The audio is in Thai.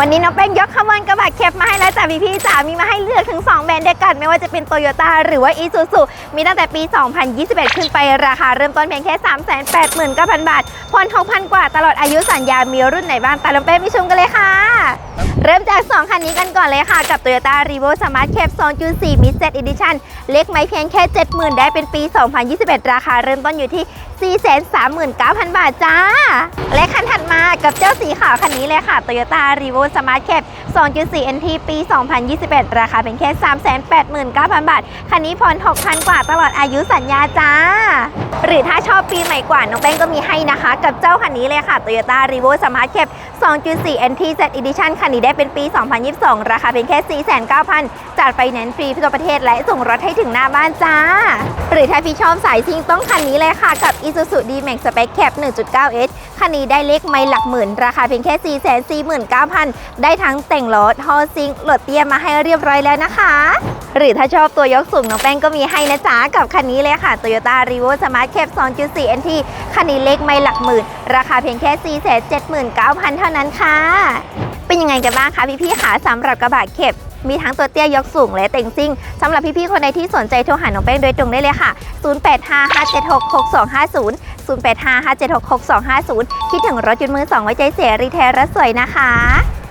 วันนี้น้องแป้งยกขบวนกระบะแคปมาให้แล้วจ้ะพี่พี่จ๋ามีมาให้เลือกถึง 2 แบรนด์ด้วยกันไม่ว่าจะเป็นโตโยต้าหรือว่าอีซูซูมีตั้งแต่ปี 2021 ขึ้นไปราคาเริ่มต้นเพียงแค่ 389,000 บาทผ่อน6,000 กว่าตลอดอายุสัญญา มีรุ่นไหนบ้างตามน้องแป้งไปชมกันเลยค่ะ เริ่มจาก 2 คันนี้กันก่อนเลยค่ะ กับ Toyota r e v o Smart Cap 2.4 Mid Set Edition เล็กไม่เพียงแค่ 70,000 ได้เป็นปี 2021 ราคาเริ่มต้นอยู่ที่ 439,000 บาทจ้า และคันถัดมากับเจ้าสีขาวคันนี้เลยค่ะ Toyota r e v o Smart Cap 2.4 NT ปี 2021 ราคาเป็นแค่ 389,000 บาท คันนี้ผ่อน 6,000 กว่าตลอดอายุสัญญาจ้า หรือถ้าชอบปีใหม่กว่า น้องแป้งก็มีให้นะคะ กับเจ้าคันนี้เลยค่ะ Toyota r e v o Smart Cap 2.4 NT Z Edition คันนี้ได้เป็นปี 2022 ราคาเป็นแค่ 49,000จัดไฟแนนซ์ฟรีทั่วประเทศและส่งรถให้ถึงหน้าบ้านจ้า หรือถ้าพี่ชอบสายซิ่งต้องคันนี้เลยค่ะ กับ Isuzu D-Max Spec Cap 1.9S คันนี้ได้เลขไม่หลักหมื่น ราคาเพียงแค่ 449,000 ได้ทั้งแต่งล้อท่อซิงโหลดเตี้ยมาให้เรียบร้อยแล้วนะคะ หรือถ้าชอบตัวยกสูงน้องแป้งก็มีให้นะจ๊ะกับคันนี้เลยค่ะ Toyota r e v o Smart Cap 2.4 NT คันนี้เลขไม่หลักหมื่น ราคาเพียงแค่ 479,000 เท่านั้นค่ะ เป็นยังไงกันบ้างคะพี่ๆคะสำหรับกระบะเข็บมีทั้งตัวเตี้ยยกสูงและเต่งซิ่งสำหรับพี่ๆคนใดที่สนใจโทรหาน้องแป้งโดยตรงได้เลยค่ะ 0855766250 0855766250 คิดถึงรถยนต์มือสองไว้ใจเสียรีเทลรถสวยนะคะ